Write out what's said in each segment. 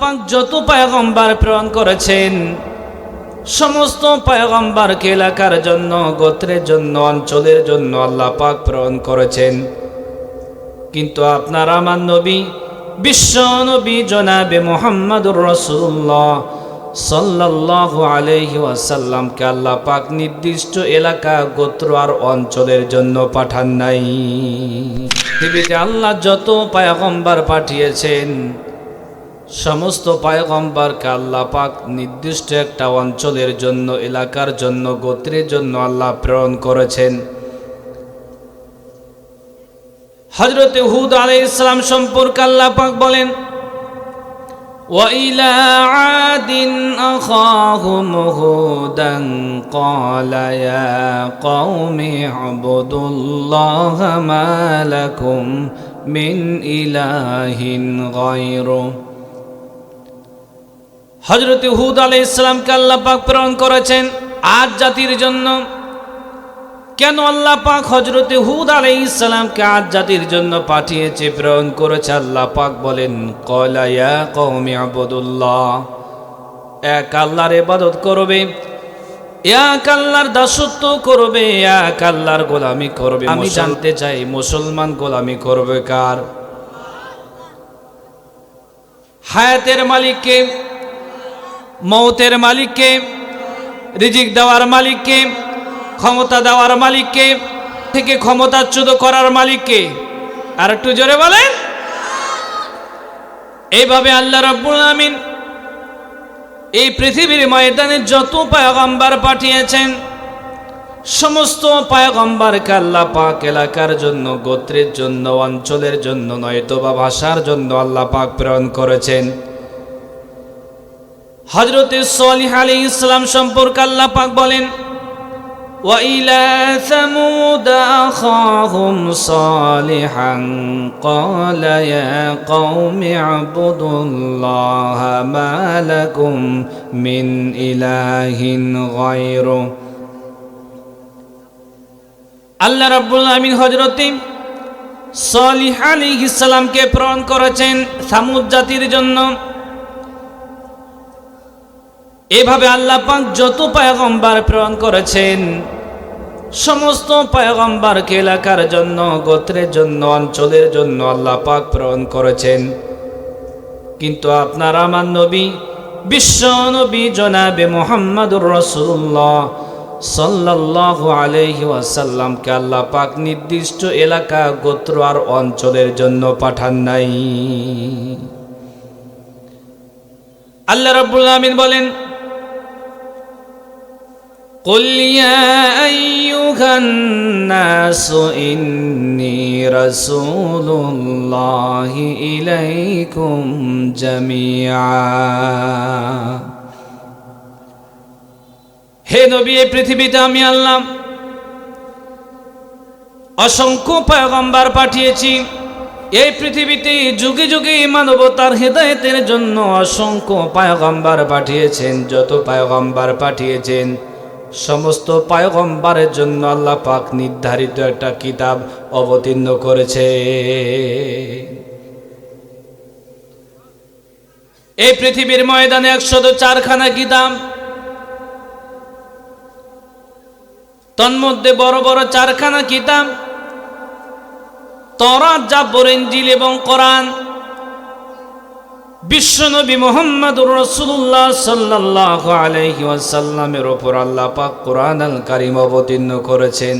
পাক যত পায়গম্বার প্রেরণ করেছেন, সমস্ত পায়গম্বারকে এলাকার জন্য, গোত্রের জন্য, অঞ্চলের জন্য আল্লাহ পাক প্রেরণ করেছেন। কিন্তু আপনার আমার নবী, বিশ্ব নবী জনাবে মোহাম্মদুর রসুল্লাহ সাল্লাল্লাহু আলাইহি ওয়াসাল্লামকে আল্লাহ পাক নির্দিষ্ট এলাকা, গোত্র আর অঞ্চলের জন্য পাঠান নাই। পৃথিবীতে আল্লাহ যত পায়গম্বার পাঠিয়েছেন সমস্ত পায়গম্বারকে আল্লাহ পাক নির্দিষ্ট একটা অঞ্চলের জন্য এলাকার জন্য গোত্রের জন্য আল্লাহ প্রেরণ করেছেন হজরত হুদ আলাই ইসলাম সম্পর্কে আল্লাহ পাক বলেন وإلى عاد أخاهم هودا قال يا قوم اعبدوا الله ما لكم من إله غيره হজরত হুদ আলাই ইসলামকে আল্লাহ পাক প্রেরণ করেছেন আজ জাতির জন্য। কেন আল্লাহ পাক হজরতে হুদ আলাই ইসলামকে আজ জাতির জন্য পাঠিয়েছে প্রেরণ করেছে? আল্লাহ পাক বলেন কলাইয়া কৌমি আবদুল্লাহ। এক আল্লাহর ইবাদত করবে এক আল্লাহর দাসত্ব করবে এক আল্লাহর গোলামি করবে। আমি জানতে চাই মুসলমান গোলামি করবে কার? হায়াতের মালিককে মৌতের মালিককে, রিজিক দেওয়ার মালিককে, ক্ষমতা দেওয়ার মালিককে, থেকে ক্ষমতাচ্যুত করার মালিককে। আর একটু জোরে বলেন। এইভাবে আল্লাহ রব্বুল আমিন এই পৃথিবীর ময়দানে যত পায়গম্বার পাঠিয়েছেন, সমস্ত পায়গম্বারকে আল্লাহ পাক এলাকার জন্য, গোত্রের জন্য, অঞ্চলের জন্য নয়তো বা ভাষার জন্য আল্লাহ পাক প্রেরণ করেছেন। হজরতে সলিহ আলী ইসলাম সম্পর্কে আল্লাহ পাক বলেন وإلى ثمود أخاهم صالحا قال يا قوم اعبدوا الله ما لكم من إله غيره আল্লাহ রাব্বুল আমিন হজরতে সলিহ আলাইহিস সালামকে প্রেরণ করেছেন সামুদ জাতির জন্য এভাবে আল্লাহ পাক যত পায়গম্বার প্রেরণ করেছেন, সমস্ত পায়গম্বারকে এলাকার জন্য, গোত্রের জন্য, অঞ্চলের জন্য আল্লাহ পাক প্রেরণ করেছেন। কিন্তু আপনার আমার নবী, বিশ্ব নবী জনাবে মোহাম্মদুর রসুল্লাহ সাল্লাল্লাহু আলাইহি ওয়াসাল্লামকে আল্লাহ পাক নির্দিষ্ট এলাকা, গোত্র আর অঞ্চলের জন্য পাঠান নাই। আল্লাহ রাব্বুল আমিন বলেন قل يا أيها الناس إني رسول الله إليكم جميعا হে নবী এই পৃথিবীতে আমি আল্লাহ অসংখ্য পয়গম্বার পাঠিয়েছি এই পৃথিবীতে যুগে যুগে মানবতার হেদায়েতের জন্য অসংখ্য পায়গম্বার পাঠিয়েছেন যত পায়গম্বার পাঠিয়েছেন সমস্ত পায়গম্বারের জন্য আল্লাহ পাক নির্ধারিত একটা কিতাব অবতীর্ণ করেছে। এই পৃথিবীর ময়দানে একশত চারখানা কিতাব তন্মধ্যে বড় বড় চারখানা কিতাব তরাত জাবর ইঞ্জিল এবং কোরআন বিশ্বনবী মোহাম্মদুর রসুল্লাহ সাল্লাহ আলহি ওয়াসাল্লামের ওপর আল্লাহ পাক কোরআন আল কারিম অবতীর্ণ করেছেন।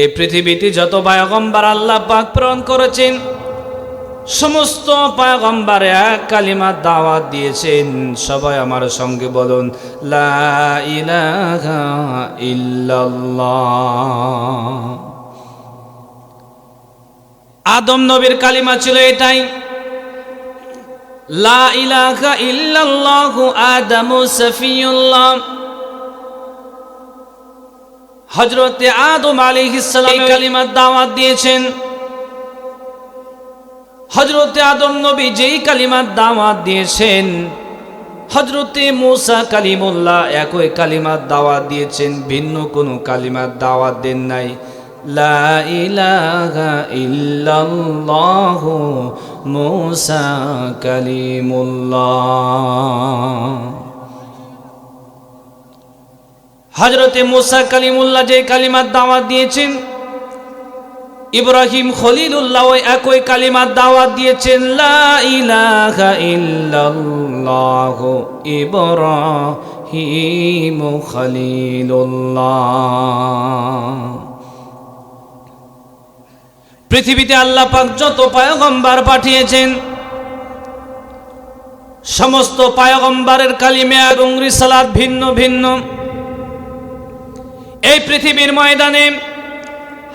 এই পৃথিবীতে যত পায়গম্বার আল্লাহ পাক প্রেরণ করেছেন, সমস্ত পায়গম্বার এক কালিমার দাওয়াত দিয়েছেন। সবাই আমার সঙ্গে বলুন, লা আদম নবীর কালিমা ছিল এটাই। লা ইলাহা ইল্লাল্লাহু আদামু সফিউল্লাহ। হযরতে আদম আলাইহিস সালাম কালিমার দাওয়াত দিয়েছেন। হযরতে আদম নবী যেই কালিমার দাওয়াত দিয়েছেন হজরতে মুসা কালিমুল্লাহ একই কালিমার দাওয়াত দিয়েছেন ভিন্ন কোনো কালিমার দাওয়াত দেন নাই। লা ইলাহা ইল্লাল্লাহ মুসা কালিমুল্লাহ। হজরতে মুসা কালিমুল্লাহ যে কালিমার দাওয়াত দিয়েছেন, ইব্রাহিম খলিলুল্লাহ ওই একই কালিমার দাওয়াত দিয়েছেন ইল্লাল্লাহ ইব্রাহিম খলিলুল্লাহ। পৃথিবীতে আল্লাহ পাক যত পায়গম্বার পাঠিয়েছেন, সমস্ত পায়গম্বারের কালিমে এবং রিসালাত ভিন্ন ভিন্ন। এই পৃথিবীর ময়দানে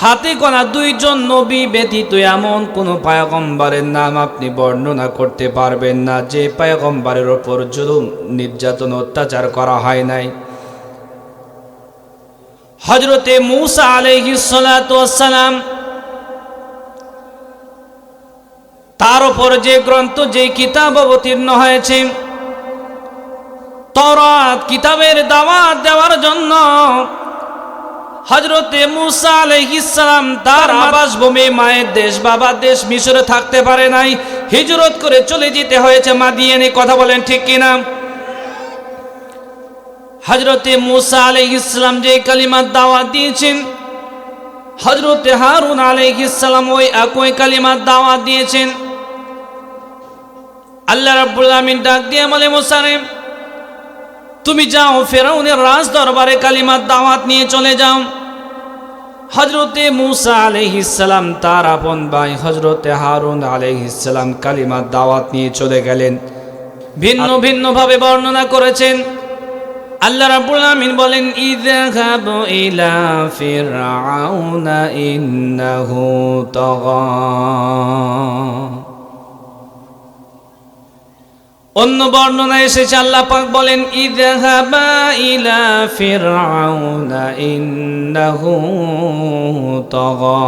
হাতে গোনা দুইজন নবী ব্যতীত এমন কোন পায়গম্বারের নাম আপনি বর্ণনা করতে পারবেন না, যে পায়গম্বারের ওপর জুলুম, নির্যাতন, অত্যাচার করা হয় নাই। হজরতে মুসা আলহিসালাম তার ওপর যে গ্রন্থ যে কিতাব অবতীর্ণ হয়েছে তরাত কিতাবের দাওয়াত দেওয়ার জন্য হজরতে মুসা আলহিসাম তার আবাসভূমি মায়ের দেশ বাবার দেশ মিশরে থাকতে পারে নাই। হিজরত করে চলে যেতে হয়েছে মাদিয়ানে। কথা বলেন ঠিক কিনা? হজরতে মুসা আলহ ইসলাম যে কালিমার দাওয়াত দিয়েছেন হজরতে হারুন আলহ ইসলাম ওই একই কালিমার দাওয়াত দিয়েছেন। আল্লাহ রাব্বুল আমিন ডাক দিয়ে বলে মুসারে তুমি যাও ফেরাউনের রাজ দরবারে কালিমার দাওয়াত নিয়ে চলে যাও। হজরতে মুসা আলহিসাম তার আপন ভাই হজরতে হারুন আলহিসাম কালিমার দাওয়াত নিয়ে চলে গেলেন। ভিন্ন ভিন্ন ভাবে বর্ণনা করেছেন। আল্লাহ রাব্বুল আমিন বলেন ইযহাবু ইলা ফিরআউনা ইন্নাহু তাগা। অন্য বর্ণনা এসেছে, আল্লাহ পাক বলেন, ইযহাবা ইলা ফিরআউনা ইন্নাহু তাগা।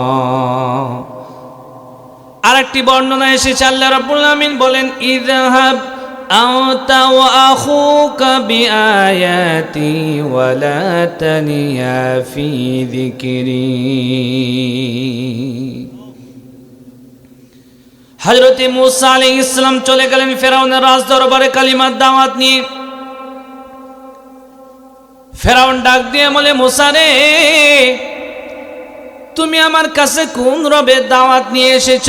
আরেকটি বর্ণনা এসেছে, আল্লাহ রাব্বুল আমিন বলেন, ইযহাব আওতা ওয়া আখুকা বিআয়াতি ওয়া লা তানিয়া ফি যিকরি। হজরতে মুসা আলী ইসলাম চলে গেলেন ফেরাউনের রাজ দরবারে কালিমার দাওয়াত নিয়ে। ফেরাউন ডাক দিয়ে বলে, মুসা রে, তুমি আমার কাছে কোন রবের দাওয়াত নিয়ে এসেছ?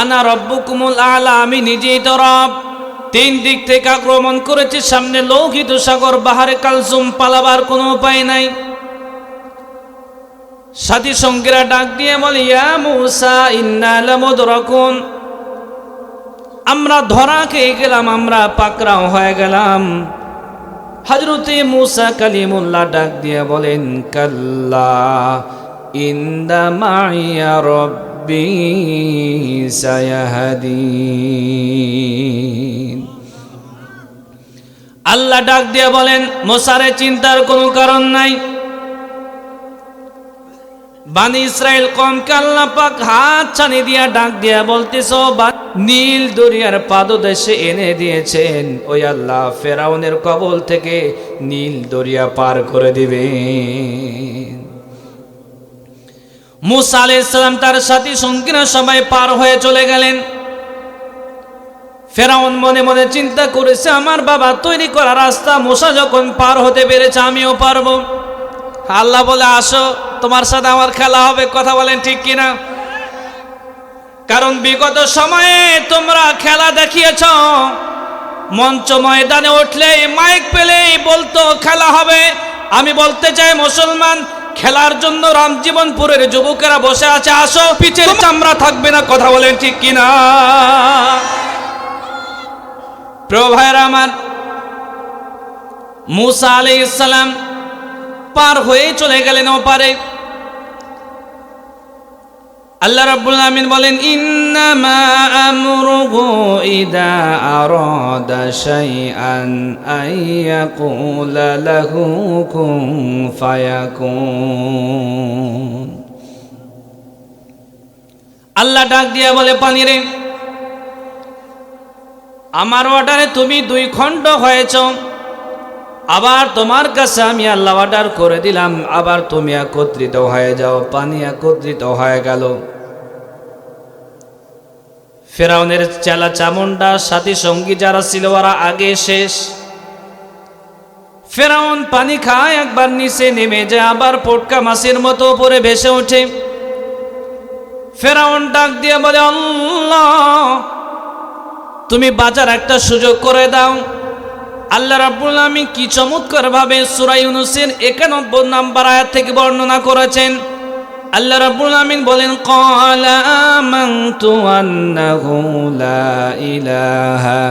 আনা রব্বুকুমুল আলা, আমি নিজেই তো রব। তিন দিক থেকে আক্রমণ করেছে, সামনে লৌহিত সাগর, বাহারে কালসুম পালাবার কোনো উপায় নাই। সাথী সঙ্গীরা ডাক দিয়ে বলে, ইয়া মুসা, ইন্না লামুদরাকুন। আমরা ধরা খেয়ে গেলাম, আমরা পাকরাও হয়ে গেলাম। হজরতে মুসা কালিমুল্লাহ ডাক দিয়ে বলেন, কাল্লা ইন্দা মাইয়া রব্বি সায়াহাদিন। আল্লাহ ডাক দিয়ে বলেন, মোসারে, চিন্তার কোনো কারণ নাই। বানি ইসরায়েল কমকে আল্লাহ পাক হাত ছানি দিয়া ডাক দিয়া বলতেছ নীল দরিয়ার পাদদেশে এনে দিয়েছেন। ওই আল্লাহ ফেরাউনের কবল থেকে নীল দরিয়া পার করে দিবে মুসা আলাইসালাম তার সাথী সঙ্গীরা সবাই পার হয়ে চলে গেলেন। ফেরাউন মনে মনে চিন্তা করেছে, আমার বাবা তৈরি করা রাস্তা মুসা যখন পার হতে পেরেছে, আমিও পারব। আল্লাহ বলে আসো তোমার সাথে আমার খেলা হবে। কথা বলেন ঠিক কিনা? কারণ বিগত সময়ে তোমরা খেলা দেখিয়েছ মঞ্চ ময়দানে উঠলে মাইক পেলেই বলতো খেলা হবে। আমি বলতে চাই মুসলমান খেলার জন্য রামজীবনপুরের যুবকেরা বসে আছে আসো পিছের চামড়া থাকবে না কথা বলেন ঠিক কিনা? প্রিয় ভাইয়েরা আমার মুসা আলী ইসলাম পার হয়ে চলে গেলেন ওপারে। আল্লাহ রাব্বুল আমিন বলেন, ইন্নামা আমরুহু ইদা আরাদা শাইআন আইয়াকুলা লাহু কুন ফায়াকুন। আল্লাহ ডাক দিয়া বলে, পানি রে, আমার অর্ডারে তুমি দুই খণ্ড হয়েছ। আবার তোমার কাছে আমি আল্লাহ অর্ডার করে দিলাম, আবার তুমি একত্রিত হয়ে যাও, পানি একত্রিত হয়ে গেল। ফেরাউনের চেলা চামুন্ডা সাথী সঙ্গী যারা ছিল, ওরা আগে শেষ। ফেরাউন পানি খায়, একবার নিচে নেমে যায়, আবার পটকা মাছের মতো উপরে ভেসে ওঠে। ফেরাউন ডাক দিয়ে বলে, আল্লাহ, তুমি বাজার একটা সুযোগ করে দাও। আল্লাহ রাব্বুল আমি কি চমৎকার ভাবে সুরাই ইউনুসের একানব্বই নাম্বার আয়াত থেকে বর্ণনা করেছেন। আল্লাহ রাব্বুল আমিন বলেন ক্বালা ইলাহা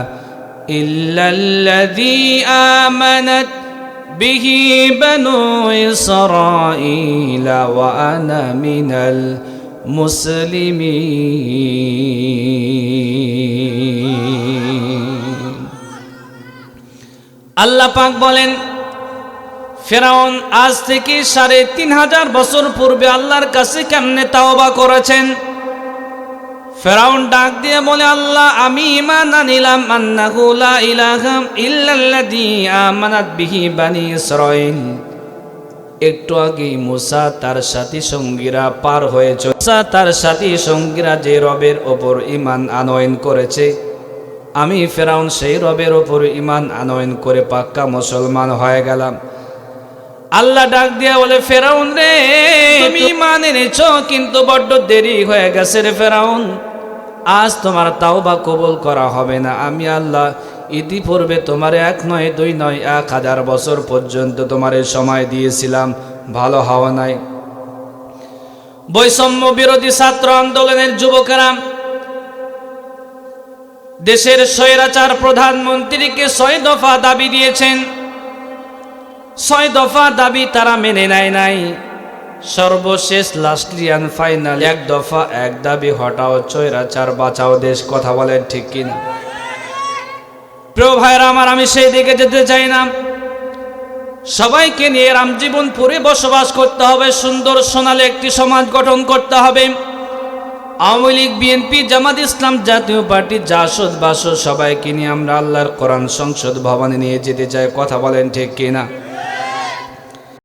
মিনাল আল্লাহ পাক বলেন, ফেরাউন আজ থেকে সাড়ে তিন হাজার বছর পূর্বে আল্লাহর কাছে কেমনে তাওবা করেছেন? ফেরাউন ডাক দিয়ে বলে, আল্লাহ, আমি ইমান আনিলাম, আন্নাহু লা ইলাহা ইল্লাল্লাযী আমানাত বিহি বানি ইসরাঈল। একটু আগে মুসা তার সাথী সঙ্গীরা পার হয়েছে তার সাথী সঙ্গীরা যে রবের ওপর ইমান আনয়ন করেছে আমি ফেরাউন সেই রবের ওপর ইমান আনয়ন করে পাক্কা মুসলমান হয়ে গেলাম। আল্লাহ ডাক দিয়া বলে ফেরাউন রে তুমি ইমান এনেছ কিন্তু বড্ড দেরি হয়ে গেছে রে ফেরাউন। আজ তোমার তাও বা কবুল করা হবে না। আমি আল্লাহ ইতিপূর্বে তোমার এক নয় দুই নয় এক হাজার বছর পর্যন্ত তোমার সময় দিয়েছিলাম। ভালো হওয়া নাই। বৈষম্য বিরোধী ছাত্র আন্দোলনের যুবকেরা দেশের স্বৈরাচার প্রধানমন্ত্রীকে ছয় দফা দাবি দিয়েছেন। ছয় দফা দাবি তারা মেনে নেয় নাই। সর্বশেষ লাস্টলিয়ান ফাইনাল এক দফা এক দাবি, হটাও চৈরাচার বাঁচাও দেশ, কথা বলেন ঠিক কিনা? প্রিয় ভাইরা আমার, আমি সেই দিকে যেতে চাই না। সবাইকে নিয়ে রামজীবনপুরে বসবাস করতে হবে, সুন্দর সোনালে একটি সমাজ গঠন করতে হবে। আওয়ামী লীগ বিএনপি জামাত ইসলাম জাতীয় পার্টি, জাসদ, বাসদ, সবাইকে নিয়ে আমরা আল্লাহর কোরআন সংসদ ভবনে নিয়ে যেতে চাই। কথা বলেন ঠিক কিনা?